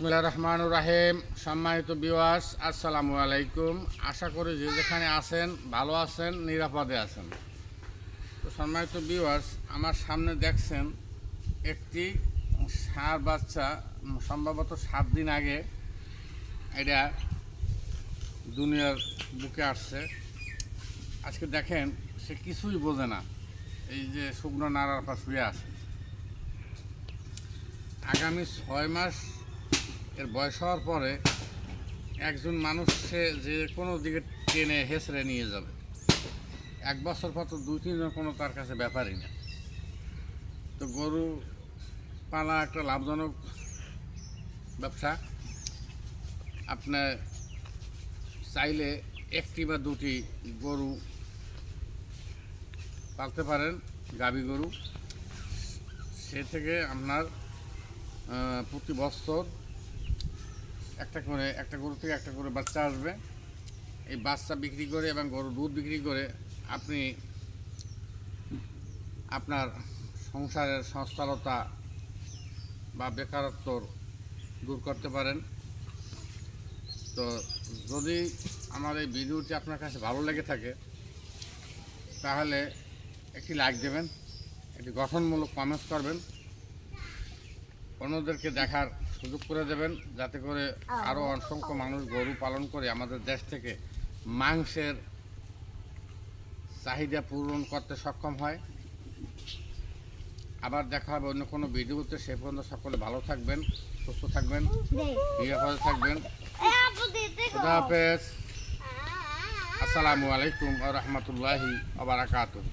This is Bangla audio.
বিসমুল্লাহ রহমান রাহিম। সম্মানিত বিওয়াস আসসালামু আলাইকুম। আশা করি যে যেখানে আছেন, ভালো আছেন, নিরাপদে আছেন। তো সম্মানিত বিওয়াস আমার সামনে দেখছেন একটি সার বাচ্চা, সম্ভবত সাত দিন আগে এটা দুনিয়ার বুকে আসছে। আজকে দেখেন, সে কিছুই বোঝে না। এই যে শুকনো নাড়ার পর শুয়ে আছে আগামী ছয় মাস এর বয়স হওয়ার পরে একজন মানুষ সে যে কোনো দিকে টেনে হেসড়ে নিয়ে যাবে। এক বছর পর তো দুই, তিনজন কোনো তার কাছে ব্যাপারই না। তো গরু পালা একটা লাভজনক ব্যবসা। আপনার চাইলে একটি বা দুটি গরু পালতে পারেন, গাভী গরু। সে থেকে আপনার প্রতি বছর একটা করে, একটা গরু থেকে একটা করে বাচ্চা আসবে। এই বাচ্চা বিক্রি করে এবং গরুর দুধ বিক্রি করে আপনি আপনার সংসারের সংস্থালতা বা বেকারত্ব দূর করতে পারেন। তো যদি আমার এই ভিডিওটি আপনার কাছে ভালো লেগে থাকে, তাহলে একটি লাইক দেবেন, একটি গঠনমূলক কমেন্টস করবেন। অন্যদেরকে দেখার সুযোগ করে দেবেন যাতে করে আরও অসংখ্য মানুষ গরু পালন করে আমাদের দেশ থেকে মাংসের চাহিদা পূরণ করতে সক্ষম হয়। আবার দেখা হবে অন্য কোনো ভিডিওতে। সে পর্যন্ত সকলে ভালো থাকবেন, সুস্থ থাকবেন নিরাপদে থাকবেন। খুদা হাফেজ। আসসালামু আলাইকুম রহমতুল্লাহি আবরাকাতুহ